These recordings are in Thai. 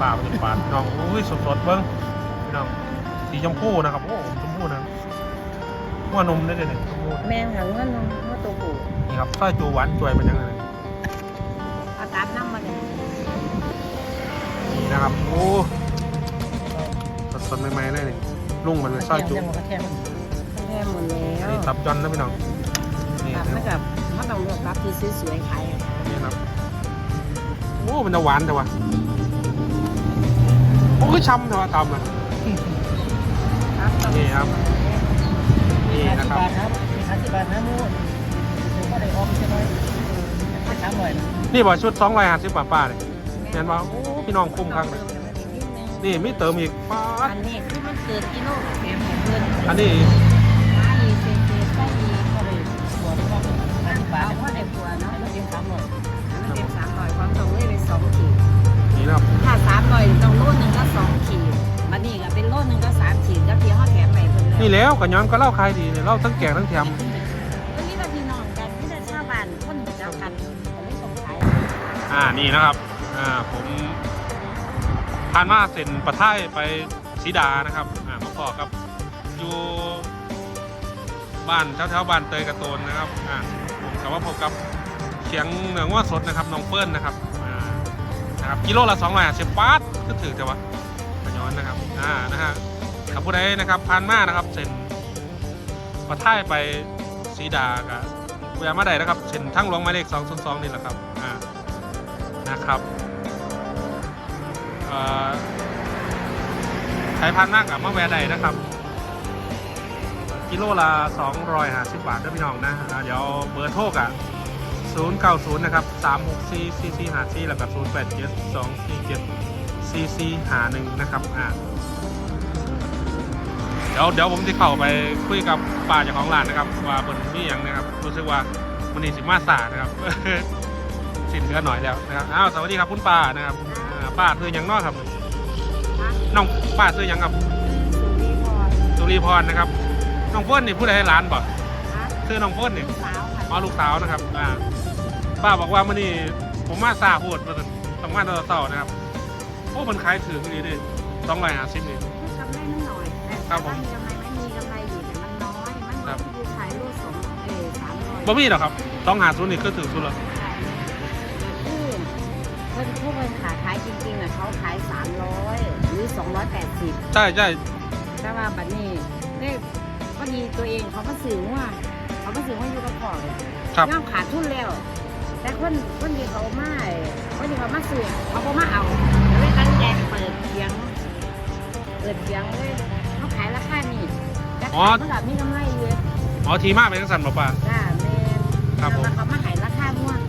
ปลาเป็นปลาพี่น้องอุ้ยสดๆเบิ้งพี่น้องสีชมพูนะครับโอ้ชมพูนะหัวนมได้เลยเนี่ยชมพูแม่งค่ะเงินเงินตัวผู้นี่ครับไส้จูหวานจวยเป็นยังไงเอาตามน้ำมาเลยนี่นะครับโอ้สดๆใหม่ๆเลยนี่ลุงมันเป็นไส้จูแค่หมดแล้วนี่ตับจอนนะพี่น้องนี่ตับนะไม่ครับกับมันต้องเลือกตับที่สวยๆขายอะค่ะนี่ครับโอ้มันจะหวานแต่ว่า โอ้คือช้ำแต่ว่าตำมันตับต้องนี่ครับ นี่นะครับครับมีห้าสิบบาทนะมูนผมก็ได้ออมใช่ไหมไม่ช้ำหน่อยนะนี่บอกชุดสองร้อยห้าสิบบาทป้าเลยเห็นว่าโอ้พี่น้องคุ้มครั้งเลยนี่มีเติมอีกป้าดอันนี้คือมันเกินกิโลแถมให้เพิ่นอันนี้มาอีเศษๆใส่อีกก็เลยหัวก็ห้าสิบบาเอาทพอได้ผัวเนาะแล้วเตรียมสามหน่อยอันนั้นเป็นสามร้อยความตรงเลยเป็นสองขีด นี่นะครับถ้าสามร้อยต้องโลหนึ่งก็สองขีดมันนี่ก็เป็นโลหนึ่งก็สามขีดก็เพียงเขาแถมไปเพิ่นแล้วนี่แล้วกับย้อนก็เล่าขายดีเนี่ยเล่าทั้งแกงทั้งแถมวันนี้เราพี่น้องกันที่จะชาวบ้านคนเจ้ากันเขาเลยส่งขายอ่านี่นะครับอ่าผมผ่านมาเซ็นประท่ายไปสีดานะครับอ่ามาพอครับอยู่บ้านแถวๆบ้านเตยกระโตนนะครับอ่าผมกับว่าพบกับเขียงเนื้อง้อสดนะครับน้องเปิ้ลนะครับอ่า นะครับกิโลละสองร้อยห้าสิบบาทก็ถือแต่ว่าขย้อนนะครับอ่านะฮะขับผู้ใดนะครับผ่านมานะครับเซนประท่ายไปสีดากับแวะมาได้นะครับเซนทั้งหลวงหมายเลขสองศูนย์สองนี่แหละครับอ่านะครับเอ่อใช้พันมากกับมะแวร์ใดนะครับกิโลละ250 บาทด้วยพี่น้องนะ เดี๋ยวเบอร์โทรกะ 090 นะครับ 364 cc หาซีแล้วกับ087 247 cc หาหนึ่งนะครับอ่าเดี๋ยวเดี๋ยวผมจะเข้าไปคุยกับป้าเจ้าของร้านนะครับ ว่าบนนี่ยังนะครับรู้สึกว่ามันนี่สิมาสานะครับ สิ้นเดือนหน่อยแล้วนะครับอ้าวสวัสดีครับคุณป้านะครับอ่าป้าซื้อหยังเนอกครับน้องป้าซื้อหยังครับสุริพรสุรีพรนะครับน้องเฟิร์นนี่ผู้ใดให้ร้านบ่นะซื้อน้องเฟิร์นนี่ ลูกสาวค่ะ มาลูกสาวนะครับ อ่า ป้าบอกว่ามื่อนี้ผมมาซาโหดมาต้องมาตอนเต่านะครับโอ้มันขายถึงนี่ดิต้องร้อยห้าสิบนี่ กำไรนิดหน่อยแต่ครับผมถ้ามีกำไรไม่มีกำไรอยู่แต่มันน้อยมันครับคือขายลูกสองเออสามร้อยบ่มีหรอกครับต้องหาศูนย์นี่คือถึงสุดแล้วคือเพิ่นผู้เพิ่นขายขายจริงๆน่ะเขาขายสามร้อยหรือสองร้อยแปดสิบใช่ใช่แต่ว่าบัดนี้ได้พอดีตัวเองเขามาสื่อว่าเขามาสื่อว่าอยู่กับพ่อเลยครับย่อมขาดทุนแล้ว แต่คนคนที่เขามาคนที่เขามาสื่อเขาก็มาเอาเลยตั้งใจเปิดเสียง เปิดเสียงเลยเขาขายราคานี่แต่ขายเมื่อไหร่มีกำไรเลยอ๋อทีมากเป็นสั่นบ่ป้าจ้าแม่นครับผมแต่ว่าเขามาขายราคาม่วน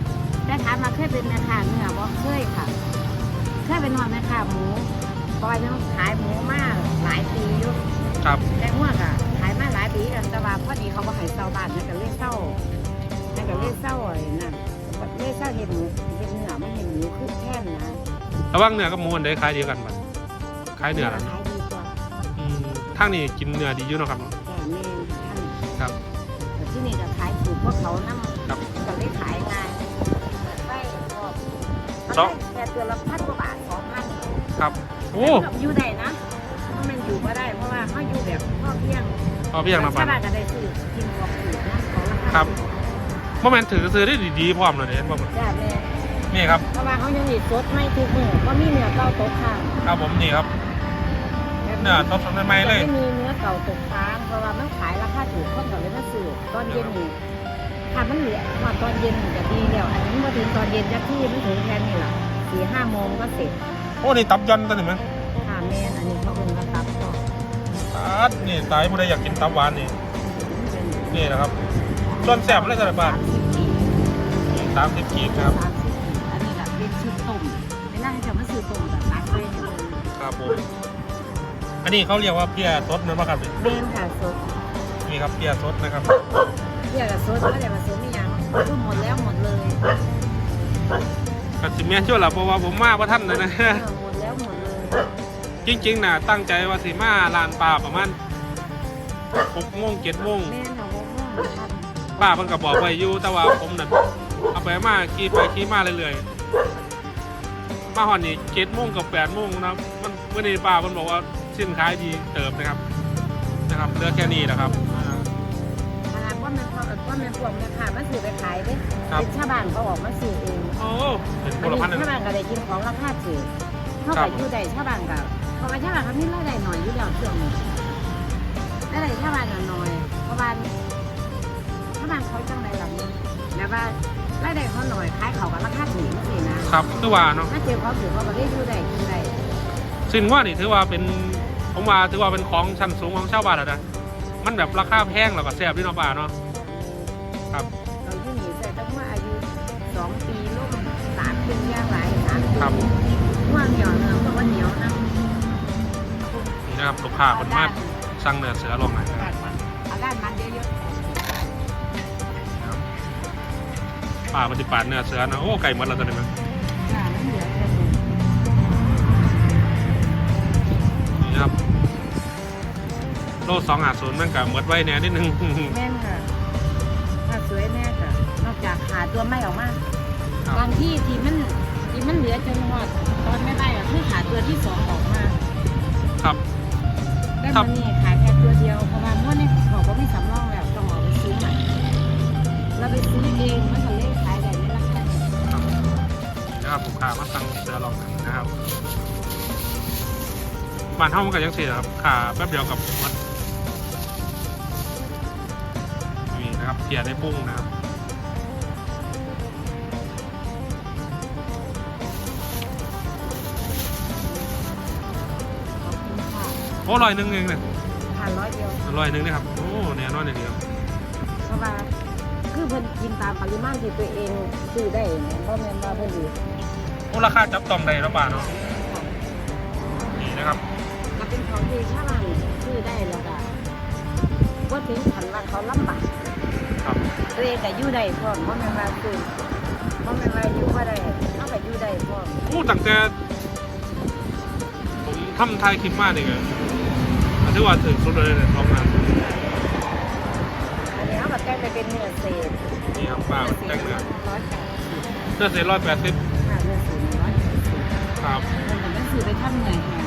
แต่ถามมาเคยเป็นแม่ค้าเนื้อบ่เคยค่ะเคยเป็นนอนแม่ค้าหมูปล่อยน้องขายหมูมาหลายปีอยู่ครับแต่ม่วนอะขายมาหลายปีกันแต่ว่าพอดีเขาบ่ให้เศร้าบ้านนั่นก็เลยเศร้านั่นก็เลยเศร้าไอ้นั่น เลยเศร้าเห็ดหมูเห็ดเนื้อมันเห็ดหมูคือแค่นนะระหว่างเนื้อกับหมูอันใดขายดีกันบ่ขายเนื้อขล่ะายดีกว่าอืมทางนี้กินเนื้อดีอยู่เนาะครับแต่แม่นท่านครับ แต่ที่นี่ก็ขายถูกเพราะเขานั่งครับ ก็เลยขายง่ายไปก็สองแค่ตัวละพันกว่าบาทสองพันครับโอ้แต่อยู่ได้นะเพราะมันอยู่ก็ได้เพราะว่าเขาอยู่แบบพ่อเพียงเอาพี่ยังนะชาป้าบ้านก็ได้ซื้อกินของถูกนะของราคาครับ ถูก บ่แม่นถือซื้อได้ดีๆพร้อมเลยเห็นบ่จ้าแม่นี่ครับเพราะว่าเขายังมีสดไม่ทุกมือก็มีเนื้อเก่าตกค้างครับผมนี่ครับเนื้อสดๆใหม่ๆเลยไม่มีเนื้อเก่าตกค้างเพราะว่ามันขายราคาถูกคนก็เลยมาซื้อตอนเย็นนี่ถ้ามันเหลือมาตอนเย็นมันจะดีแล้วอันนี้มาถึงตอนเย็นจักที่มันถึงแค่นี้แหละสี่ห้าโมงก็เสร็จโอ้นี่ตับยอนตัวนี้มั้ยค่ะแม่นอันนี้เขาเป็นกระตับก็ตัดนี่ตายผู้ใดอยากกินตับหวานนี่นี่นะครับ ส่วนแสบอะไรสำหรับบ้านสามสิบกีบสามสิบกีบนะครับสามสิบกีบอันนี้แหละเป็นชุดต้มเวลาให้จะมาซื้อต้มแบบตักเลยให้เลยครับผม อันนี้เขาเรียกว่าเพียสดนั่นปะครับเล่นค่ะสดนี่ครับเพียสดนะครับ เรียกกับสดก็เรียกกับสดไม่ยังพูดหมดแล้วหมดเลยกับสิเมียนช่วยหลับเพราะว่าผมมาพระท่านเลยนะ เออหมดแล้วหมดเลยจริงๆนะตั้งใจว่าสิมาลานปลาประมาณหกโมงเจ็ดโมงแม่นค่ะโมโม่ทัน ป้าเพิ่นก็บอกไว้อยู่แต่ว่าผมนั่นเอาไปมาขี่ไปขี่มาเรื่อยๆมาหอนนี่เจ็ดโมงกับแปดโมงนะครับมันเมื่อนี้ป้ามันบอกว่าสินค้ายดีเติมนะครับนะครับเหลือแค่นี้นะครับอ่าขนาดว่ามันพอว่ามันพวงเนี่ยค่ะมันสื่อไปขายเด้ครับเป็นชาวบ้านเขาออกมาสื่อเองโอ้เป็นพอันลนี้พันธ์ชาวนะบ้านก็ได้กินของราคาถูกเขาครัไปบอยู่ได้ชาวบ้านก็เพราะว่าชาวบ้านเขามีรายได้หน่อยอยู่แล้วช่วงนี้รายได้ชาวบ้านน่ะน้อยเพราะว่า ชาวบ้านเขาจังไรหลังแล้วว่ารายได้เขาหน่อยขายเขากับราคาถูกสินะครับคือว่าเนาะ ถ้าเจอเขาถูกเขาก็ได้อยู่ได้กินได้สินว่านี่ถือว่าเป็นผมว่าถือว่าเป็นของชั้นสูงของชาวบ้านแล้วนะมันแบบราคาแพงแล้วก็แซ่บด้วยเนาะป้าเนาะ ครับเราที่หนีใส่ตั้งว่าอายุสองปีลูกสามปีย่างหลายสามปีครับ ว่าเหนียวเนื้อเพราะว่าเหนียวนะนี่นะครับลูกค้าคนมาสั่งเนื้อเสือลงหน่อยนะครับ เอาด้านมันเยอะ ป้าปฏิปาดเนื้อเสือนะโอ้ไก่หมดแล้วตอนนี้มั้ยๆค่ะมันเหลือแค่นี้นี่นะครับโลสองหาศูนย์มันกับหมดไว้แน่นิดนึงแม่นค่ะถ้าสวยแม่ค่ะ นอกจากขาตัวไม่ออกมาครับบางที่ที่มันที่มันเหลือจนหมดตอนไม่ได้อะคือขาตัวที่สองออกมาครับได้ครัมาบนี่ขายแค่ตัวเดียวเพราะว่าม้วนนี่บอกว่าไม่สำรองแล้วต้องเอาไปซื้อใหม่เราไปซื้อเองมันก็เลยขายได้ในราคานี้ครับ นะครับลูกค้ามาสั่งเสือลองหนังนะครับบ้านเฮามันก็ยังเสียครับขาแป๊บเดียวกับหมดนี่นะครับเกียร์ได้ปุ้งนะครับขอบคุณค่ะโอ้ลอยหนึ่งเองเนี่ยทานร้อยเดียวลอยหนึ่งนี่ครับโอ้เนี่ยน้อยเดียวเพราะว่า คือเพิ่นกินตามปริมาณที่ตัวเองซื้อได้เนี่ยเพราะแม่นว่าเพิ่นดีโอ้ราคาจับต้องได้แล้วป่าเนาะนี่นะครับก็เป็นของที่ชาวบ้านซื้อได้แล้วก็ว่าถึงขันว่าเขาลำบากครับตัวเองก็อยู่ได้พร้อมเพราะแม่นว่าซื้อเพราะแม่นว่าอยู่บ่ได้เอาก็อยู่ได้พร้อมโอ้ตั้งแต่ผมทำทายคลิปมาเนี่ยก็ถือว่าถึงสุดเลยเนี่ยท้องนาอัน จะเป็นเนื้อเศษนี่ครับป้าแจ้งเนื้อร้อยแปดเนื้อเศษร้อยแปดสิบค่ะเนื้อเศษร้อยแปดสิบครับเพิ่ก็คือไปทำเนื้อแห้ง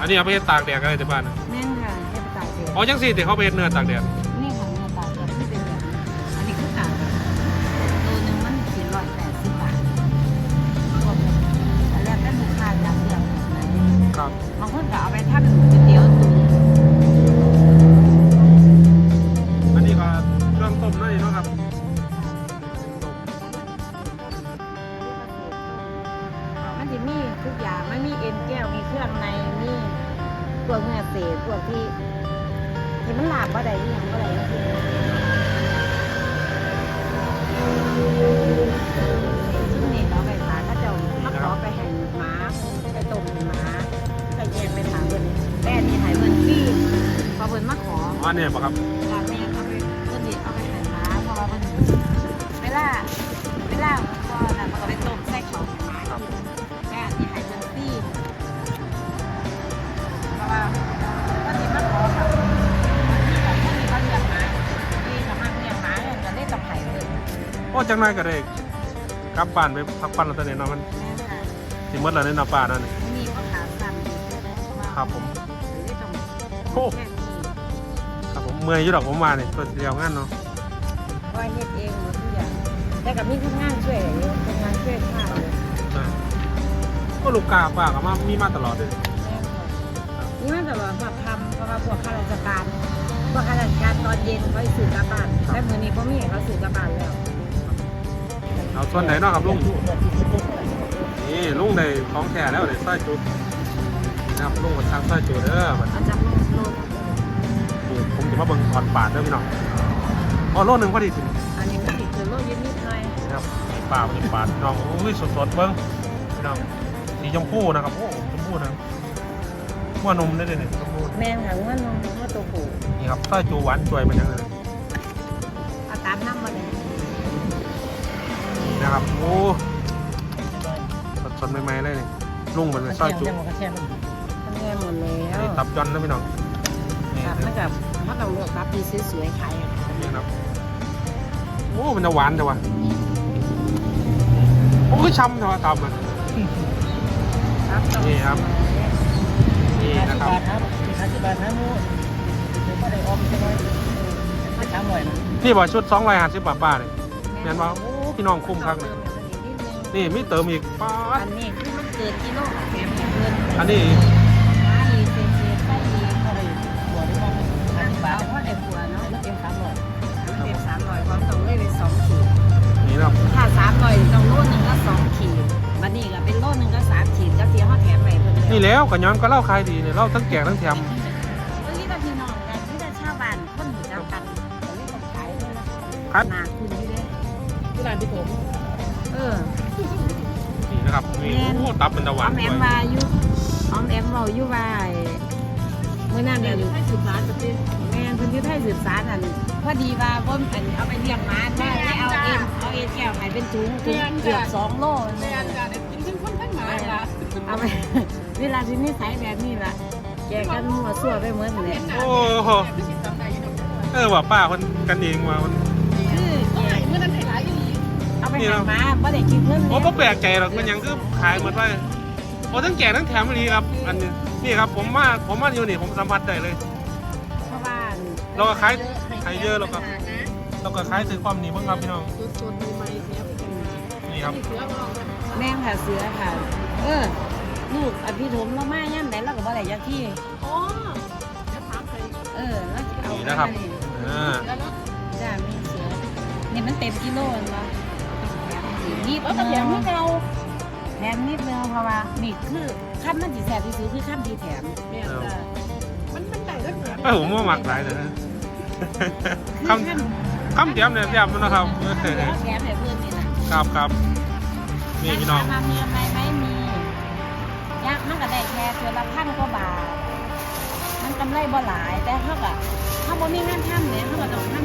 อันนี้เอาไปเฮ็ดตากแดดกันเลยที่บ้านนะแม่นค่ะเฮ็ดตากแดดอ๋อยังสิเดี๋ยวเขาไปเฮ็ดเนื้อตากแดด ต้มมันจะมีทุกอย่างมันมีเอ็นแก้วมีเครื่องในมีพวกเนื้อเศษพวกที่ที่มันหลาบว่าใดที่ยังว่าใดจริงซึ่งนี่เราไปหาก็จะมาขอไปแห่งหมาไปต้มหมาไปแยกไปถามเพิ่นแต่อันนี้ใหายเพิ่นฟรีพอเพิ่นมาขออ๋อเนี่ยป่ะครับจากแม่เอาไปเพิ่นสิเอาไปให้หมาเพราะว่าเพิ่น อ้จังไรก็ได้กลับบ้านไปพักผ่อนแล้วตอนนี้เนาะมันแม่ค่ะสิหมดแล้วในนาป่านั่นนี่มีพ่อค้าสั่งครับผมเลยต้องโอ้แค่นี้ครับผมเมื่อยอยู่ดอกผมมาเนี่ยตัวเดียวงานเนาะคอยเฮ็ดเองหมดทุกอย่างแต่ก็มีทุกงานช่วยอยู่ทำงานช่วยข้าวอยู่ใช่ก็ลูกกาป้าก็มามีมาตลอดเลยนี่มันจะแบบแบบทำเพราะว่าพวกข้าราชการพวกข้าราชการตอนเย็นเขาสิสื่อกลับบ้านแต่มื้อนี้พ่อมีให้เขาสื่อกลับบ้านแล้ว เอาส่วนไหนเนาะครับลุงเดือดที่สิบเอ็ดนี่ลุงได้ของแท้แล้วได้สร้อยจุดนะครับลุงมาทางสร้อยจุดเด้อมันเอาจากโลกโลกนี่ผมจะมาเบิ่งถอนปาดเด้อพี่น้องอ๋อโลหนึงพอดีสิอันนี้มันสิคือโลกยึดนิดหน่อยนะครับปาดปาดน้องอุ้ยสดๆเบิ่งพี่น้องสีชมพูนะครับโอ้ชมพูนะครับหัวนมได้เลยเนี่ยชมพูแม่งค่ะว่านมว่าตัวผู้นี่ครับสร้อยจูหวานจวยมันยังเลยเอาตามน้ำมาเลย นะครับ โอ้สดๆใหม่ๆเลยนี่ลุงมันเป็นสร้อยจูแช่มันก็แช่มันทำงานหมดแล้อันวนี้ตับยอนนะพี่น้องนี่ครับมันกับมันต้องเลือกครับที่สวยๆขายนี่นะครับโอ้มันจะหวานจังวะคือช้ำเนาะตามมันนี่ครับนี่ห้านะสิบครับบาทครับห้าสิบบาทนะมูเดี๋ยวก็ได้ออมใช่ไหมไม่ช้ำหน่อยนะนี่บ่ชุด2 5 0บาทป้าเนี่ยแม่นบ่โอ้ พี่น้องคุ้มครับเลยนี่มีเติมอีกป้าดอันนี้คือมันเกิดกิโลแถมอย่างเงินอันนี้มาอีกเศษเศษไปอีกก็ได้ตัวได้บ้างห้าสิบบาเอาทเพราะได้ผัวเนาะแล้วเตรียมสามร้อยมันเป็นสามร้อยความตรงเลยเป็นสองขีดนี่นะครับถ้าสามร้อยต้องโลหนึ่งก็สองขีดวันนี้ก็เป็นโลหนึ่งก็สามขีดก็เสียเขาแถมไปเพิ่นนี่แล้วก็ย้อนก็เล่าขายดีเนี่ยเล่าทั้งแจกทั้งแถมเมื่อกี้ก็พี่น้องกันที่จะชาวบ้านคนหูจักกันก็เลยต้องขายด้วยนะครับหนาคุณที่เด้ที่ ร้านที่ผมเออ นี่นะครับนี่โอ้ตับเป็นตะอวัอนมแอด้วมยว่าอยู่ออมแอมเว่าอยู่ว่าไอ้เมื่อนั้นเนี่ยให้สืบสารจะเป็นแม่นเพิ่นที่ให้สืบสารนั่นพอดีว่าบ่มอันเอาไปเลี้ยงหมาได้ได้เอาเอ็มเอาเอ็นแก้วให้เป็นถุงถุงเกือบสองโลแม่นจ้ะได้กินทั้งคนทั้งหมาล่ะเอาไปเวลาที่นิสัยแบบนี้ล่ะ แกกันมั่วซั่วไปเหมือนเลยโอ้โหไม่ใช่จำได้อยู่ดอกเออว่าป้าคนกันเองว่ามัน ไปให้หมาบ่ได้กินเงินโอ้แล้วก็แปลกใจหรอกมันยังคือขายหมดไปโอ้ทั้งแจกทั้งแถมเลยครับ อันนี้นี่ครับผมมาผมมาอยู่นี่ผมสัมผัสได้เลย เพราะว่าเราก็ขายขายเยอะแล้วก็เราก็ขายถึงความหนีบ้างครับพี่น้องจุดๆใหม่ๆเสียไปกันนี่ครับเสือก็ลองกันแม่งค่ะเสือค่ะ เออลูกอภิธมเรามาย่ำไหนเราก็บ่ได้ยักที่อ๋อเดี๋ยวถามใครเออแล้วสิเอานี่นะครับอ่าแล้วเนาะจ้ามีเสือนี่มันเต็มกิโลนวะแถมอีก นิดแล้วก็แถมให้เราแถมนิดนึงเพราะว่านี่คือขั้นมันสิแสบที่สุดคือขั้นที่แถมแม่นจ้ะมันมันได้แล้วแถมเออผมว่าหมักหลายเลยนะคือคำขั้นคำเดียมเนี่ยเดียมนะครับขั้นเดียวแถมให้เพื่อนนี่นะครับครับนี่พี่น้องราคามีอะไรไหมมียักษ์มันก็ได้แค่เทือละพันกว่าบาทมันกำไรบ่หลายแต่เขาก็เขาบ่มีงานทำเนี่ยเขาก็ต้องทำ